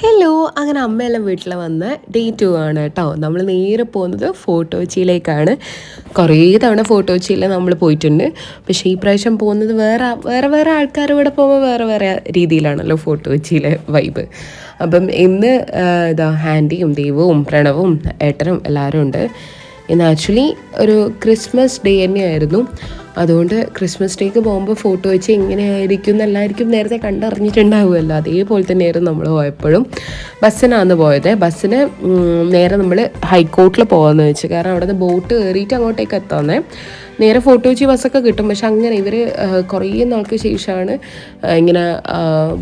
Hello അങ്ങനെ അമ്മയെല്ലാം വീട്ടിൽ വന്ന് ഡേ ടു ആണ് കേട്ടോ നമ്മൾ നേരെ പോകുന്നത് ഫോട്ടോച്ചിയിലേക്കാണ്. കുറേ തവണ ഫോട്ടോച്ചിയിൽ നമ്മൾ പോയിട്ടുണ്ട്. പക്ഷേ ഈ പ്രാവശ്യം പോകുന്നത് വേറെ വേറെ വേറെ ആൾക്കാർ ഇവിടെ പോകുമ്പോൾ വേറെ വേറെ രീതിയിലാണല്ലോ ഫോട്ടോച്ചിയിലെ വൈബ് അപ്പം ഇന്ന് ഇതാ ഹാൻഡിയും ദൈവവും പ്രണവും ഏട്ടനും എല്ലാവരും ഉണ്ട്. ഇന്ന് ആക്ച്വലി ഒരു ക്രിസ്മസ് ഡേ തന്നെയായിരുന്നു. അതുകൊണ്ട് ക്രിസ്മസ് ഡേക്ക് പോകുമ്പോൾ ഫോട്ടോ വെച്ച് എങ്ങനെയായിരിക്കും എന്നെല്ലാവർക്കും നേരത്തെ കണ്ടറിഞ്ഞിട്ടുണ്ടാവുമല്ലോ. അതേപോലെ തന്നെയായിരുന്നു നമ്മൾ പോയപ്പോഴും. ബസ്സിനാണ് പോയത്. ബസ്സിന് നേരെ നമ്മൾ ഹൈക്കോർട്ടിൽ പോകാമെന്ന് വെച്ച്. കാരണം അവിടെ നിന്ന് ബോട്ട് കയറിയിട്ട് അങ്ങോട്ടേക്ക് എത്താമെന്നേ നേരെ ഫോട്ടോ വെച്ച് ബസ്സൊക്കെ കിട്ടും. പക്ഷെ അങ്ങനെ ഇവർ കുറേ നാൾക്ക് ശേഷമാണ് ഇങ്ങനെ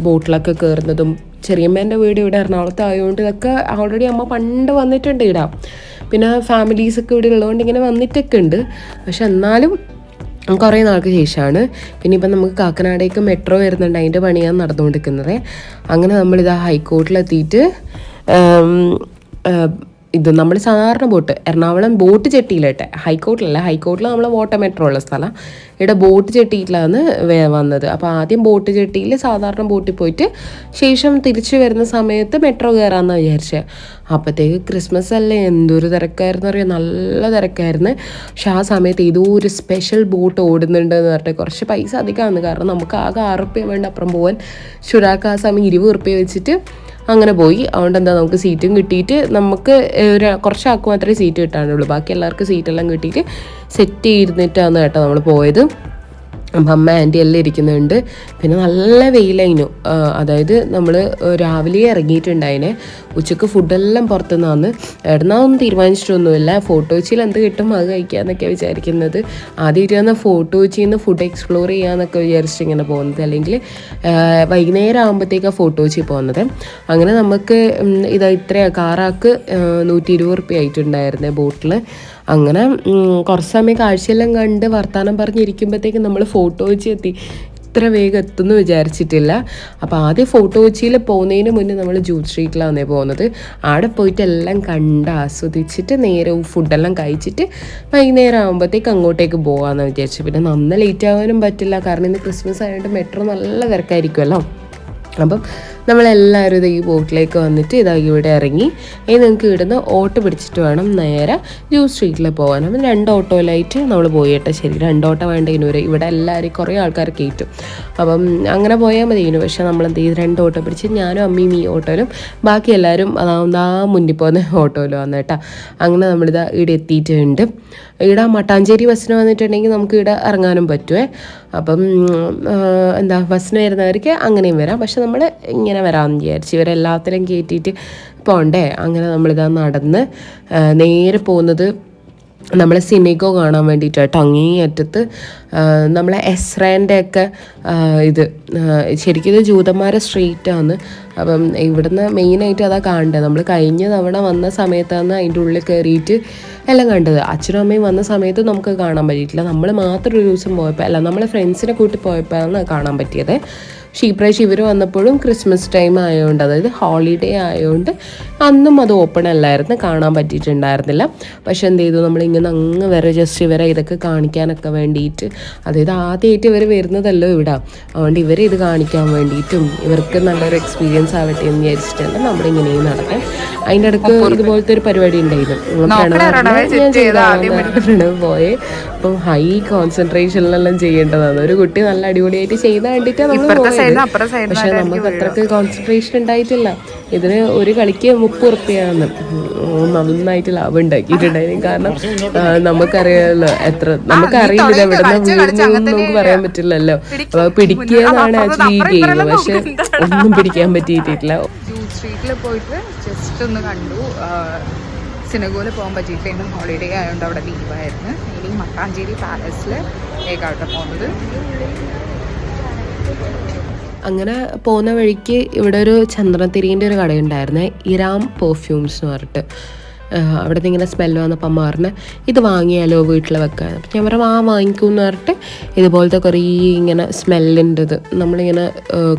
ബോട്ടിലൊക്കെ കയറുന്നതും ചെറിയമ്മേന്റെ വീട് ഇവിടെ എറണാകുളത്ത് ആയതുകൊണ്ട് ഇതൊക്കെ ഓൾറെഡി അമ്മ പണ്ട് വന്നിട്ടുണ്ട് ഇടാം പിന്നെ ഫാമിലീസൊക്കെ ഇവിടെ ഉള്ളതുകൊണ്ട് ഇങ്ങനെ വന്നിട്ടൊക്കെ ഉണ്ട് പക്ഷെ എന്നാലും കുറേ നാൾക്ക് ശേഷമാണ്. പിന്നെ ഇപ്പം നമുക്ക് കാക്കനാടേക്ക് മെട്രോ വരുന്നുണ്ട്. അതിന്റെ പണിയാണ് നടന്നുകൊണ്ടിരിക്കുന്നത്. അങ്ങനെ നമ്മളിതാ ഹൈക്കോർട്ടിലെത്തിയിട്ട് ഇത് നമ്മൾ സാധാരണ ബോട്ട് എറണാകുളം ബോട്ട് ചെട്ടിയിലട്ടെ ഹൈക്കോർട്ടിലല്ല ഹൈക്കോർട്ടിൽ നമ്മൾ വോട്ടർ മെട്രോ ഉള്ള സ്ഥലം. ഇവിടെ ബോട്ട് ചെട്ടിയിലാണ് വന്നത്. അപ്പോൾ ആദ്യം ബോട്ട് ചെട്ടിയിൽ സാധാരണ ബോട്ടിൽ പോയിട്ട് ശേഷം തിരിച്ചു വരുന്ന സമയത്ത് മെട്രോ കയറാമെന്ന് വിചാരിച്ചത് അപ്പോഴത്തേക്ക് ക്രിസ്മസ് അല്ലേ എന്തൊരു തിരക്കായിരുന്നു അറിയാം? നല്ല തിരക്കായിരുന്നു. പക്ഷെ ആ സമയത്ത് ഏതോ ഒരു സ്പെഷ്യൽ ബോട്ട് ഓടുന്നുണ്ട് എന്ന് പറഞ്ഞിട്ട് കുറച്ച് പൈസ അധികമാണ്. കാരണം നമുക്ക് ആകെ ആറ് റുപ്യ വേണ്ട. അപ്പുറം പോകാൻ ശുരാക്ക് ആ സമയം ഇരുപത് റുപ്യ വെച്ചിട്ട് അങ്ങനെ പോയി. അതുകൊണ്ട് എന്താ നമുക്ക് സീറ്റും കിട്ടിയിട്ട് നമുക്ക് ഒരു കുറച്ച് ആൾക്ക് മാത്രമേ സീറ്റ് കിട്ടാനുള്ളൂ. ബാക്കി എല്ലാവർക്കും സീറ്റെല്ലാം കിട്ടിയിട്ട് സെറ്റ് ചെയ്തിട്ടാണ് കേട്ടോ നമ്മൾ പോയത്. അമ്മ ആന്റി എല്ലാം ഇരിക്കുന്നുണ്ട്. പിന്നെ നല്ല വെയിലായിരുന്നു. അതായത് നമ്മൾ രാവിലെ ഇറങ്ങിയിട്ടുണ്ടായിനെ. ഉച്ചയ്ക്ക് ഫുഡെല്ലാം പുറത്തുനിന്നാണ് എവിടുന്നാന്നും തീരുമാനിച്ചിട്ടൊന്നുമില്ല. ഫോട്ടോ വെച്ചിൽ എന്ത് കിട്ടും അത് കഴിക്കാമെന്നൊക്കെ വിചാരിക്കുന്നത്. ആദ്യമായിട്ട് ഇരുന്ന ഫോട്ടോ വെച്ചിൽ നിന്ന് ഫുഡ് എക്സ്പ്ലോർ ചെയ്യാമെന്നൊക്കെ വിചാരിച്ചിട്ട് ഇങ്ങനെ പോകുന്നത്. അല്ലെങ്കിൽ വൈകുന്നേരം ആകുമ്പോഴത്തേക്കാണ് ഫോട്ടോ വെച്ചിൽ പോകുന്നത്. അങ്ങനെ നമുക്ക് ഇത് ഇതാ ഇത്ര കാറാക്ക് നൂറ്റി ഇരുപത് റുപ്യ ആയിട്ടുണ്ടായിരുന്നേ ബോട്ടിൽ അങ്ങനെ കുറച്ച് സമയം കാഴ്ചയെല്ലാം കണ്ട് വർത്തമാനം പറഞ്ഞിരിക്കുമ്പോഴത്തേക്കും നമ്മൾ ഫോട്ടോ വെച്ച് എത്തി. ഇത്ര വേഗം എത്തുമെന്ന് വിചാരിച്ചിട്ടില്ല. അപ്പോൾ ആദ്യം ഫോട്ടോ കൊച്ചിയിൽ പോകുന്നതിന് മുന്നേ നമ്മൾ ജൂട്ട് സ്ട്രീറ്റിലാണ് പോകുന്നത്. അവിടെ പോയിട്ട് എല്ലാം കണ്ട് ആസ്വദിച്ചിട്ട് നേരെ ഫുഡെല്ലാം കഴിച്ചിട്ട് വൈകുന്നേരം ആകുമ്പോഴത്തേക്ക് അങ്ങോട്ടേക്ക് പോകാമെന്ന് വിചാരിച്ചു. പിന്നെ നന്ന ലേറ്റ് ആവാനും പറ്റില്ല. കാരണം ഇന്ന് ക്രിസ്മസ് ആയതുകൊണ്ട് മെട്രോ നല്ല തിരക്കായിരിക്കുമല്ലോ അപ്പം നമ്മളെല്ലാവരും ഇത് ഈ ബോട്ടിലേക്ക് വന്നിട്ട് ഇതാ ഇവിടെ ഇറങ്ങി. ഇനി നിങ്ങൾക്ക് ഇവിടുന്ന് ഓട്ടോ പിടിച്ചിട്ട് വേണം നേരെ ജ്യൂസ് സ്ട്രീറ്റിൽ പോകാൻ. അപ്പം രണ്ട് ഓട്ടോയിലായിട്ട് നമ്മൾ പോയി കേട്ടോ ശരി രണ്ട് ഓട്ടോ വേണ്ട ഇനൂര് ഇവിടെ എല്ലാവരും കുറേ ആൾക്കാർ കയറ്റും. അപ്പം അങ്ങനെ പോയാൽ മതി ഇനു. പക്ഷേ നമ്മൾ എന്ത് ചെയ്ത് രണ്ട് ഓട്ടോ പിടിച്ച് ഞാനും അമ്മയും ഈ ഓട്ടോയിലും ബാക്കി എല്ലാവരും അതാ മുന്നിൽ പോകുന്ന ഓട്ടോയിലും വന്നു കേട്ടോ. അങ്ങനെ നമ്മളിതാ ഇവിടെ എത്തിയിട്ടുണ്ട്. ഇവിടെ മട്ടാഞ്ചേരി ബസ്സിന് വന്നിട്ടുണ്ടെങ്കിൽ നമുക്ക് ഇവിടെ ഇറങ്ങാനും പറ്റുമേ അപ്പം എന്താ ബസ്സിന് വരുന്നവർക്ക് അങ്ങനെയും വരാം. പക്ഷെ നമ്മൾ ഇങ്ങനെ വരാമെന്ന് വിചാരിച്ചു ഇവരെല്ലാത്തിലും കയറ്റിയിട്ട് പോണ്ടേ? അങ്ങനെ നമ്മളിതാ നടന്ന് നേരെ പോകുന്നത് നമ്മളെ സിനിഗോ കാണാൻ വേണ്ടിയിട്ട് കേട്ടോ അങ്ങേയറ്റത്ത് നമ്മളെ എസ്രേന്റെ ഒക്കെ ഇത് ശരിക്കും ഇത് ജൂതന്മാരെ സ്ട്രീറ്റാണ് അപ്പം ഇവിടുന്ന് മെയിനായിട്ട് അതാ കാണേണ്ടത് നമ്മൾ കഴിഞ്ഞ തവണ വന്ന സമയത്താണ് അതിന്റെ ഉള്ളിൽ കയറിയിട്ട് എല്ലാം കണ്ടത്. അച്ഛനും അമ്മയും വന്ന സമയത്ത് നമുക്ക് കാണാൻ പറ്റിയിട്ടില്ല. നമ്മൾ മാത്രം ഒരു ദിവസം പോയപ്പോൾ അല്ല നമ്മളെ ഫ്രണ്ട്സിനെ കൂട്ടി പോയപ്പോഴാണ് കാണാൻ പറ്റിയത്. ഈ ഇവർ വന്നപ്പോഴും ക്രിസ്മസ് ടൈം ആയതുകൊണ്ട് അതായത് ഹോളിഡേ ആയതുകൊണ്ട് അന്നും അത് ഓപ്പൺ അല്ലായിരുന്നു കാണാൻ പറ്റിയിട്ടുണ്ടായിരുന്നില്ല. പക്ഷെ എന്ത് ചെയ്തു? നമ്മളിങ്ങനെ അങ്ങ് വരെ ജസ്റ്റ് ഇവരെ ഇതൊക്കെ കാണിക്കാനൊക്കെ വേണ്ടിയിട്ട് അതായത് ആദ്യമായിട്ട് ഇവർ വരുന്നതല്ലോ ഇവിടെ. അതുകൊണ്ട് ഇവരെ ഇത് കാണിക്കാൻ വേണ്ടിയിട്ടും ഇവർക്ക് നല്ലൊരു എക്സ്പീരിയൻസ് ആവട്ടെ എന്ന് വിചാരിച്ചിട്ടാണ് നമ്മളിങ്ങനെ നടക്കാൻ അതിന്റെ ഇടയ്ക്ക് ഇതുപോലത്തെ ഒരു പരിപാടി ഉണ്ടായിരുന്നു. പ്രണവ് പോയെ. അപ്പം ഹൈ കോൺസെൻട്രേഷനിലെല്ലാം ചെയ്യേണ്ടതാണ്. ഒരു കുട്ടി നല്ല അടിപൊളിയായിട്ട് ചെയ്ത് കണ്ടിട്ട് നമ്മൾ പക്ഷെ നമുക്ക് അത്രയ്ക്ക് കോൺസെൻട്രേഷൻ ഉണ്ടായിട്ടില്ല. ഇതിന് ഒരു കളിക്ക് മുപ്പത് ഉറുപ്പ്യാണ് നന്നായിട്ട് ലാഭം ഉണ്ടാക്കിയിട്ടുണ്ടായിരുന്നു കാരണം നമുക്കറിയാലോ നമുക്കറിയാമല്ലോ എത്ര നമുക്കറിയില്ല. ഇത് എവിടെ നിന്ന് നമുക്ക് പറയാൻ പറ്റില്ലല്ലോ. അപ്പൊ പിടിക്കുകയെന്നാണ് ആക്ച്വലി ഈ ഗെയിം. പക്ഷെ ഒന്നും പിടിക്കാൻ പറ്റിയിട്ടില്ല. സിനഗോൽ സ്ട്രീറ്റിൽ പോയിട്ട് ജസ്റ്റ് ഒന്ന് കണ്ടു. സിനഗോയിൽ പോകാൻ പറ്റിയിട്ടില്ല. ഇന്നും ഹോളിഡേ ആയതുകൊണ്ട് അവിടെ ലീവായിരുന്നു ഇനി മട്ടാഞ്ചേരി പാലസിൽ ഏകാവട്ടെ പോകുന്നത്. അങ്ങനെ പോകുന്ന വഴിക്ക് ഇവിടെ ഒരു ചന്ദ്രത്തിരീന്റെ ഒരു കടയുണ്ടായിരുന്നേ ഇറാം പെർഫ്യൂംസ് എന്ന് പറഞ്ഞിട്ട്. അവിടെ നിന്ന് ഇങ്ങനെ സ്മെല്ല് വന്നപ്പോൾ അമ്മ ഇത് വാങ്ങിയാലോ വീട്ടിൽ വെക്കാൻ? അപ്പം ഞാൻ പറഞ്ഞു ആ വാങ്ങിക്കും എന്ന് പറഞ്ഞിട്ട് ഇതുപോലത്തെ കുറേ ഇങ്ങനെ സ്മെല്ലിന്റെത് നമ്മളിങ്ങനെ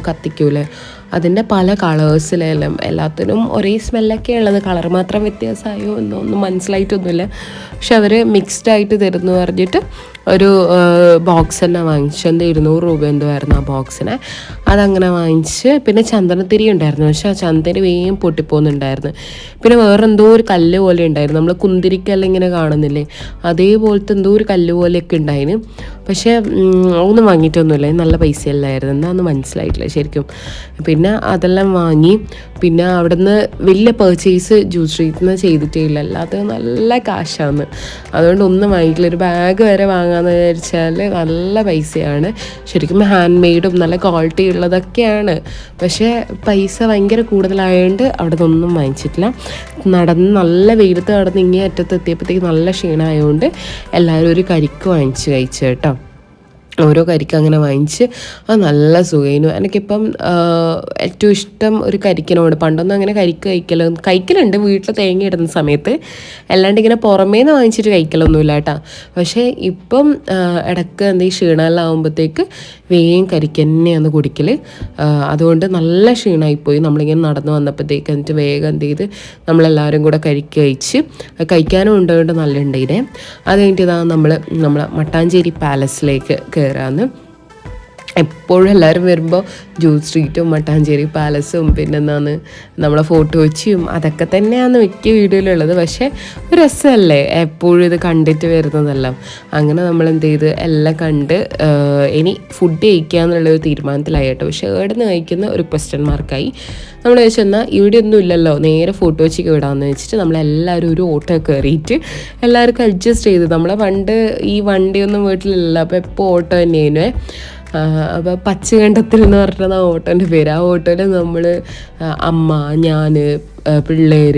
കത്തിക്കൂലേ അതിന്റെ പല കളേഴ്സിലെല്ലാം എല്ലാത്തിനും ഒരേ സ്മെല്ലൊക്കെ ഉള്ളത്. കളർ മാത്രം വ്യത്യാസമായോ എന്നൊന്നും മനസ്സിലായിട്ടൊന്നുമില്ല. പക്ഷെ അവർ മിക്സ്ഡ് ആയിട്ട് തരുന്നു പറഞ്ഞിട്ട് ഒരു ബോക്സ് തന്നെ വാങ്ങിച്ചു. എന്താ ഇരുന്നൂറ് രൂപ എന്തോ ആയിരുന്നു ആ ബോക്സിനെ അതങ്ങനെ വാങ്ങിച്ച് പിന്നെ ചന്ദനത്തിരി ഉണ്ടായിരുന്നു. പക്ഷെ ആ ചന്ദന വേഗം പൊട്ടിപ്പോകുന്നുണ്ടായിരുന്നു. പിന്നെ വേറെ എന്തോ ഒരു കല്ല് പോലെ ഉണ്ടായിരുന്നു. നമ്മൾ കുന്തിരിക്കല്ല ഇങ്ങനെ കാണുന്നില്ലേ? അതേപോലത്തെ എന്തോ ഒരു കല്ല് പോലെയൊക്കെ ഉണ്ടായിരുന്നു പക്ഷേ ഒന്നും വാങ്ങിയിട്ടൊന്നുമില്ല. നല്ല പൈസയല്ലായിരുന്നു. എന്താണെന്ന് മനസ്സിലായിട്ടില്ല ശരിക്കും. പിന്നെ അതെല്ലാം വാങ്ങി. പിന്നെ അവിടുന്ന് വലിയ പർച്ചേസ് ജ്യൂസ് സ്ട്രീറ്റിൽ ചെയ്തിട്ടേ ഇല്ല അല്ലാതെ നല്ല കാശാണ് അതുകൊണ്ട് ഒന്നും വാങ്ങിക്കില്ല ഒരു ബാഗ് വരെ വാങ്ങാമെന്ന് വിചാരിച്ചാൽ നല്ല പൈസയാണ്. ശരിക്കും ഹാൻഡ് മെയ്ഡും നല്ല ക്വാളിറ്റി ഉള്ളതൊക്കെയാണ്. പക്ഷേ പൈസ ഭയങ്കര കൂടുതലായതുകൊണ്ട് അവിടെ നിന്നൊന്നും വാങ്ങിച്ചിട്ടില്ല. നടന്ന് നല്ല വെയിലത്ത് നടന്ന് ഇങ്ങേ അറ്റത്ത് എത്തിയപ്പോഴത്തേക്ക് നല്ല ക്ഷീണമായതുകൊണ്ട് എല്ലാവരും ഒരു കരിക്ക് വാങ്ങിച്ച് കഴിച്ചു കേട്ടോ ഓരോ കരിക്ക് അങ്ങനെ വാങ്ങിച്ച് അത് നല്ല സുഖമായിരുന്നു എനിക്കിപ്പം ഏറ്റവും ഇഷ്ടം ഒരു കരിക്കിനോട്. പണ്ടൊന്നും അങ്ങനെ കരിക്ക് കഴിക്കലോ കഴിക്കലുണ്ട്. വീട്ടിൽ തേങ്ങ ഇടുന്ന സമയത്ത്. അല്ലാണ്ട് ഇങ്ങനെ പുറമേ നിന്ന് വാങ്ങിച്ചിട്ട് കഴിക്കലൊന്നുമില്ല കേട്ടോ. പക്ഷേ ഇപ്പം ഇടയ്ക്ക് എന്തെങ്കിലും ക്ഷീണമെല്ലാവുമ്പോഴത്തേക്ക് വേഗം കരിക്ക് തന്നെയാണ് കുടിക്കൽ അതുകൊണ്ട് നല്ല ക്ഷീണമായിപ്പോയി നമ്മളിങ്ങനെ നടന്നു വന്നപ്പോഴത്തേക്ക് എന്നിട്ട് വേഗം എന്ത് ചെയ്ത് നമ്മളെല്ലാവരും കൂടെ കരിക്ക് കഴിച്ച് കഴിക്കാനും ഉണ്ടോ നല്ല ഉണ്ടായിനെ അത് കഴിഞ്ഞിട്ട് ഇതാ നമ്മൾ നമ്മളെ മട്ടാഞ്ചേരി പാലസിലേക്ക് കയറാന്ന് എപ്പോഴും എല്ലാവരും വരുമ്പോൾ ജൂസ് സ്ട്രീറ്റും മട്ടാഞ്ചേരി പാലസും പിന്നെ എന്താണ് നമ്മളെ ഫോട്ടോ വെച്ചും അതൊക്കെ തന്നെയാണ് മിക്ക വീഡിയോയിലുള്ളത് പക്ഷേ ഒരു രസമല്ലേ എപ്പോഴും ഇത് കണ്ടിട്ട് വരുന്നതെല്ലാം. അങ്ങനെ നമ്മൾ എന്ത് ചെയ്ത് എല്ലാം കണ്ട് ഇനി ഫുഡ് കഴിക്കുക എന്നുള്ളൊരു തീരുമാനത്തിലായി കേട്ടോ. പക്ഷേ എവിടെ നിന്ന് കഴിക്കുന്ന ഒരു ക്വസ്റ്റ്യൻ മാർക്കായി നമ്മൾ ചോദിച്ചെന്നാൽ ഇവിടെ ഒന്നും ഇല്ലല്ലോ. നേരെ ഫോട്ടോ വെച്ചിക്ക് വിടാമെന്ന് വെച്ചിട്ട് നമ്മളെല്ലാവരും ഒരു ഓട്ടോ കയറിയിട്ട് എല്ലാവർക്കും അഡ്ജസ്റ്റ് ചെയ്ത് നമ്മളെ പണ്ട് ഈ വണ്ടിയൊന്നും വീട്ടിലില്ല അപ്പോൾ എപ്പോൾ ഓട്ടോ തന്നെയായിരുന്നു അപ്പോൾ പച്ചകണ്ടത്തിൽ എന്ന് പറഞ്ഞിട്ടാണ് ആ ഓട്ടോന്റെ പേര്. ആ ഓട്ടോയിൽ നമ്മൾ അമ്മ ഞാൻ പിള്ളേർ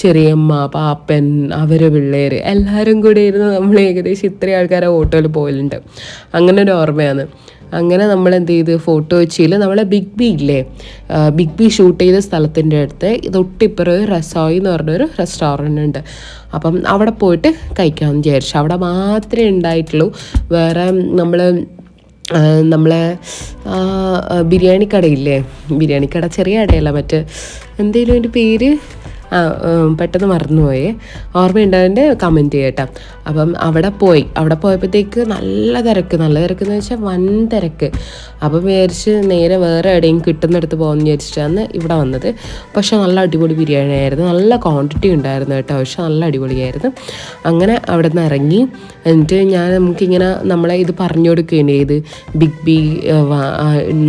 ചെറിയമ്മ പാപ്പൻ അവരെ പിള്ളേര് എല്ലാവരും കൂടി ഇരുന്ന് നമ്മൾ ഏകദേശം ഇത്രയും ആൾക്കാരെ ഓട്ടോയിൽ പോകലുണ്ട് അങ്ങനെ ഒരു ഓർമ്മയാണ്. അങ്ങനെ നമ്മൾ എന്ത് ചെയ്ത്? ഫോട്ടോ വെച്ചിൽ നമ്മളെ ബിഗ് ബി ഇല്ലേ? ബിഗ് ബി ഷൂട്ട് ചെയ്ത സ്ഥലത്തിന്റെ അടുത്ത് തൊട്ടിപ്പുറം ഒരു റസോയി എന്ന് പറഞ്ഞൊരു റെസ്റ്റോറന്റ് ഉണ്ട്. അപ്പം അവിടെ പോയിട്ട് കഴിക്കാമെന്ന് വിചാരിച്ചു. അവിടെ മാത്രമേ ഉണ്ടായിട്ടുള്ളൂ. വേറെ നമ്മൾ നമ്മളെ ബിരിയാണി കടയില്ലേ ബിരിയാണി കട ചെറിയ കടയല്ല മറ്റേ എന്തേലും അതിന്റെ പേര്? പെട്ടെന്ന് മറന്നുപോയേ. ഓർമ്മയുണ്ടായതിന്റെ കമന്റ് ചെയ്യട്ടോ അപ്പം അവിടെ പോയി. അവിടെ പോയപ്പോഴത്തേക്ക് നല്ല തിരക്ക്. നല്ല തിരക്ക് എന്ന് വെച്ചാൽ വൻ തിരക്ക്. അപ്പം വിചാരിച്ച് നേരെ വേറെ എവിടെയും കിട്ടുന്നിടത്ത് പോകുമെന്ന് വിചാരിച്ചിട്ടാണ് ഇവിടെ വന്നത്. പക്ഷെ നല്ല അടിപൊളി ബിരിയാണി ആയിരുന്നു. നല്ല ക്വാണ്ടിറ്റി ഉണ്ടായിരുന്നു കേട്ടോ. പക്ഷെ നല്ല അടിപൊളിയായിരുന്നു. അങ്ങനെ അവിടെ നിന്ന് ഇറങ്ങി. എന്നിട്ട് ഞാൻ നമുക്കിങ്ങനെ നമ്മളെ ഇത് പറഞ്ഞു കൊടുക്കുകയാണ്. ഇത് ബിഗ് ബി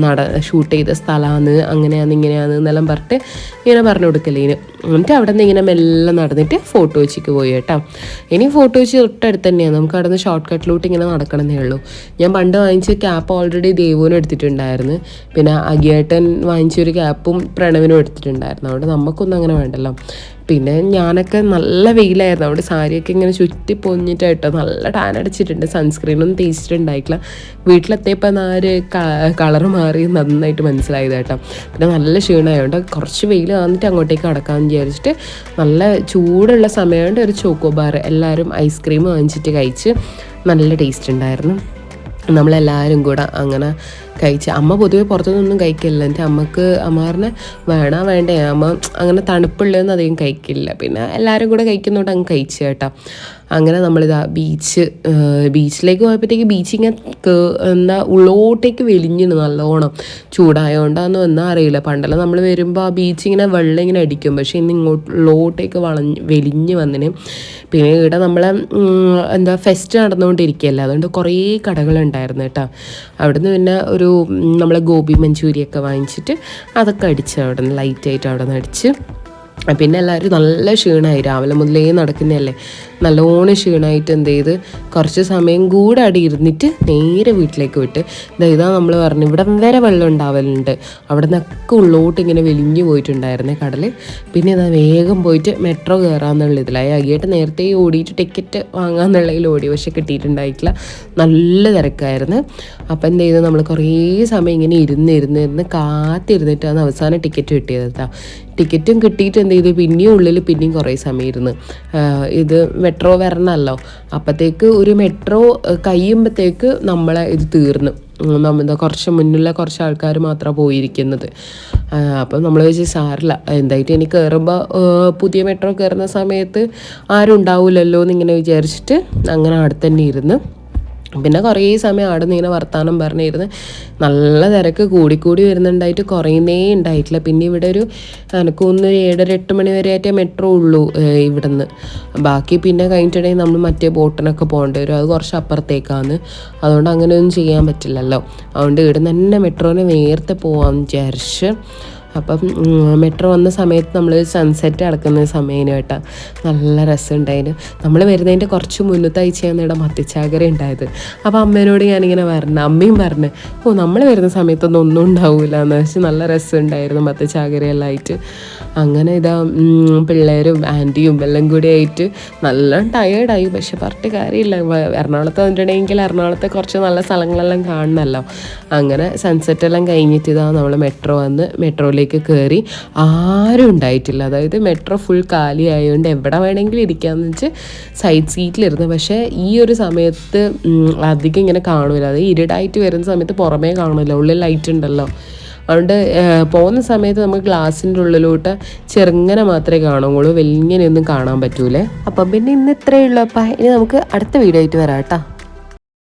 നട ഷൂട്ട് ചെയ്ത സ്ഥലമാണ് അങ്ങനെയാണ് ഇങ്ങനെയാണ് എന്നെല്ലാം പറഞ്ഞിട്ട് ഇങ്ങനെ പറഞ്ഞു കൊടുക്കലേന് എന്നിട്ട് അവിടെ നിന്ന് ഇങ്ങനെ മെല്ലെ നടന്നിട്ട് ഫോട്ടോ വെച്ചിക്ക് പോയി കേട്ടോ. ഇനി ഫോട്ടോ വെച്ച് തൊട്ടടുത്ത് തന്നെയാണ് നമുക്ക് അവിടെ നിന്ന് ഷോർട്ട് കട്ടിലോട്ട് ഇങ്ങനെ നടക്കണമെന്നേ ഉള്ളൂ. ഞാൻ പണ്ട് വാങ്ങിച്ച ക്യാപ്പ് ഓൾറെഡി ദേവുവിനും എടുത്തിട്ടുണ്ടായിരുന്നു. പിന്നെ അഗിയേട്ടൻ വാങ്ങിച്ചൊരു ക്യാപ്പും പ്രണവിനും എടുത്തിട്ടുണ്ടായിരുന്നു. അതുകൊണ്ട് നമുക്കൊന്നും അങ്ങനെ വേണ്ടല്ലോ. പിന്നെ ഞാനൊക്കെ നല്ല വെയിലായിരുന്നു. അവിടെ സാരിയൊക്കെ ഇങ്ങനെ ചുറ്റി പൊഞ്ഞിട്ടായിട്ടോ നല്ല ടാൻ അടിച്ചിട്ടുണ്ട്. സൺസ്ക്രീനൊന്നും തേച്ചിട്ടുണ്ടായിട്ടില്ല. വീട്ടിലെത്തിയപ്പോൾ നാല് കളർ മാറി നന്നായിട്ട് മനസ്സിലായത് കേട്ടോ പിന്നെ നല്ല ക്ഷീണമായതുകൊണ്ട് കുറച്ച് വെയിൽ വന്നിട്ട് അങ്ങോട്ടേക്ക് കടക്കാമെന്ന് വിചാരിച്ചിട്ട് നല്ല ചൂടുള്ള സമയമുണ്ട് ഒരു ചോക്കോ ബാർ എല്ലാവരും ഐസ്ക്രീം വാങ്ങിച്ചിട്ട് കഴിച്ച് നല്ല ടേസ്റ്റ് ഉണ്ടായിരുന്നു. നമ്മളെല്ലാവരും കൂടെ അങ്ങനെ കഴിച്ച്. അമ്മ പൊതുവെ പുറത്തുനിന്നൊന്നും കഴിക്കില്ല. എന്റെ അമ്മയ്ക്ക് അമ്മ പറഞ്ഞ വേണ വേണ്ടേ. അമ്മ അങ്ങനെ തണുപ്പുള്ളതൊന്നും അധികം കഴിക്കില്ല. പിന്നെ എല്ലാവരും കൂടെ കഴിക്കുന്നതുകൊണ്ട് അങ്ങ് കഴിച്ചു കേട്ടോ. അങ്ങനെ നമ്മളിതാ ബീച്ച് ബീച്ചിലേക്ക് പോയപ്പോഴത്തേക്ക് ബീച്ച് ഇങ്ങനെ എന്താ ഉള്ളോട്ടേക്ക് വെലിഞ്ഞിന് നല്ലോണം ചൂടായതുകൊണ്ടാന്ന് എന്നാ അറിയില്ല. പണ്ടെല്ലാം നമ്മൾ വരുമ്പോൾ ആ ബീച്ച് ഇങ്ങനെ വെള്ളം ഇങ്ങനെ അടിക്കും. പക്ഷേ ഇന്ന് ഇങ്ങോട്ട് ഉള്ളോട്ടേക്ക് വളഞ്ഞ് വെലിഞ്ഞ് വന്നിന്. പിന്നെ ഇവിടെ നമ്മളെ എന്താ ഫെസ്റ്റ് നടന്നുകൊണ്ടിരിക്കുകയല്ലേ അതുകൊണ്ട് കുറേ കടകളുണ്ടായിരുന്നു കേട്ടോ. അവിടുന്ന് പിന്നെ ഒരു ഉം, നമ്മളെ ഗോബി മഞ്ചൂരിയൊക്കെ വാങ്ങിച്ചിട്ട് അതൊക്കെ അടിച്ച് അവിടെ നിന്ന് ലൈറ്റായിട്ട് അവിടെ നിന്ന് അടിച്ച്. പിന്നെ എല്ലാവരും നല്ല ക്ഷീണമായി. രാവിലെ മുതലേ നടക്കുന്നതല്ലേ? നല്ലോണം ക്ഷീണമായിട്ട് എന്ത് ചെയ്ത് കുറച്ച് സമയം കൂടെ അവിടെ ഇരുന്നിട്ട് നേരെ വീട്ടിലേക്ക് വിട്ട്. ഇതാ നമ്മൾ പറഞ്ഞു ഇവിടെ വരെ വെള്ളം ഉണ്ടാവലുണ്ട്. അവിടെ നിന്നൊക്കെ ഉള്ളോട്ട് ഇങ്ങനെ വെലിഞ്ഞു പോയിട്ടുണ്ടായിരുന്നു കടൽ പിന്നെ ഇതാ വേഗം പോയിട്ട് മെട്രോ കയറാമെന്നുള്ള ഇതിലായി അകിയായിട്ട് നേരത്തെ ഓടിയിട്ട് ടിക്കറ്റ് വാങ്ങാമെന്നുള്ളതിൽ ഓടി പക്ഷെ കിട്ടിയിട്ടുണ്ടായിട്ടില്ല. നല്ല തിരക്കായിരുന്നു. അപ്പം എന്ത് ചെയ്തു? നമ്മൾ കുറേ സമയം ഇങ്ങനെ ഇരുന്ന് ഇരുന്ന് ഇരുന്ന് കാത്തിരുന്നിട്ടാണ് അവസാനം ടിക്കറ്റ് കിട്ടിയത് ടിക്കറ്റും കിട്ടിയിട്ട് എന്ത് ചെയ്തു? പിന്നെയും ഉള്ളിൽ പിന്നെയും കുറേ സമയം ഇരുന്ന്. ഇത് മെട്രോ വരണമല്ലോ അപ്പോഴത്തേക്ക് ഒരു മെട്രോ കഴിയുമ്പോഴത്തേക്ക് നമ്മളെ ഇത് തീർന്നു. നമ്മൾ കുറച്ച് മുന്നിലുള്ള കുറച്ച് ആൾക്കാർ മാത്രമാണ് പോയിരിക്കുന്നത്. അപ്പം നമ്മൾ വെച്ച് സാറില്ല എന്തായിട്ട് ഇനി കയറുമ്പോൾ പുതിയ മെട്രോ കയറുന്ന സമയത്ത് ആരും ഉണ്ടാവില്ലല്ലോ എന്നിങ്ങനെ വിചാരിച്ചിട്ട് അങ്ങനെ അവിടെ തന്നെ ഇരുന്ന് പിന്നെ കുറേ സമയം അവിടെ ഇങ്ങനെ വർത്താനം പറഞ്ഞിരുന്ന്. നല്ല തിരക്ക് കൂടിക്കൂടി വരുന്നുണ്ടായിട്ട് കുറയുന്നേ ഉണ്ടായിട്ടില്ല. പിന്നെ ഇവിടെ ഒരു എനിക്ക് ഒന്ന് ഒരു ഏഴര എട്ട് മണി വരെ ആയിട്ടേ മെട്രോ ഉള്ളൂ ഇവിടുന്ന്. ബാക്കി പിന്നെ കഴിഞ്ഞിട്ടുണ്ടെങ്കിൽ നമ്മൾ മറ്റേ ബോട്ടിനൊക്കെ പോകേണ്ടി വരും. അത് കുറച്ച് അപ്പുറത്തേക്കാണ് അതുകൊണ്ട് അങ്ങനെയൊന്നും ചെയ്യാൻ പറ്റില്ലല്ലോ. അതുകൊണ്ട് ഇവിടെ നിന്ന് തന്നെ മെട്രോനെ നേരത്തെ പോകാമെന്ന് വിചാരിച്ച് അപ്പം മെട്രോ വന്ന സമയത്ത് നമ്മൾ സൺസെറ്റ് അടക്കുന്ന സമയം കേട്ടോ. നല്ല രസമുണ്ടായിരുന്നു. നമ്മൾ വരുന്നതിന്റെ കുറച്ച് മുന്നത്തെ ആഴ്ചയാണ് ഇവിടെ മത്തിച്ചാകര ഉണ്ടായത്. അപ്പോൾ അമ്മേനോട് ഞാനിങ്ങനെ പറഞ്ഞു അമ്മയും പറഞ്ഞു ഓ നമ്മൾ വരുന്ന സമയത്തൊന്നും ഒന്നും ഉണ്ടാവില്ല എന്ന് വെച്ച് നല്ല രസമുണ്ടായിരുന്നു മത്തിച്ചാകരയെല്ലാം ആയിട്ട്. അങ്ങനെ ഇതാ പിള്ളേരും ആന്റിയും എല്ലാം കൂടി ആയിട്ട് നല്ല ടയേർഡായി പക്ഷെ പറഞ്ഞിട്ട് കാര്യമില്ല. എറണാകുളത്ത് വന്നിട്ടുണ്ടെങ്കിൽ എറണാകുളത്തെ കുറച്ച് നല്ല സ്ഥലങ്ങളെല്ലാം കാണണമല്ലോ. അങ്ങനെ സൺസെറ്റ് എല്ലാം കഴിഞ്ഞിട്ട് ഇതാ നമ്മൾ മെട്രോ വന്ന് മെട്രോയിലേക്ക് കയറി ആരും ഉണ്ടായിട്ടില്ല. അതായത് മെട്രോ ഫുൾ കാലി ആയതുകൊണ്ട് എവിടെ വേണമെങ്കിലും ഇരിക്കാമെന്ന് വെച്ച് സൈഡ് സീറ്റിലിരുന്നു പക്ഷേ ഈ ഒരു സമയത്ത് അധികം ഇങ്ങനെ കാണൂല. അത് ഇരുടായിട്ട് വരുന്ന സമയത്ത് പുറമേ കാണില്ല ഉള്ളിൽ ലൈറ്റ് ഉണ്ടല്ലോ. അതുകൊണ്ട് പോകുന്ന സമയത്ത് നമുക്ക് ഗ്ലാസിന്റെ ഉള്ളിലോട്ട് ചെറുങ്ങനെ മാത്രമേ കാണുള്ളൂ വലിയനെയൊന്നും കാണാൻ പറ്റൂലേ. അപ്പം പിന്നെ ഇന്ന് ഇത്രയേ ഉള്ളൂ. അപ്പം ഇനി നമുക്ക് അടുത്ത വീഡിയോ ആയിട്ട് വരാം കേട്ടോ.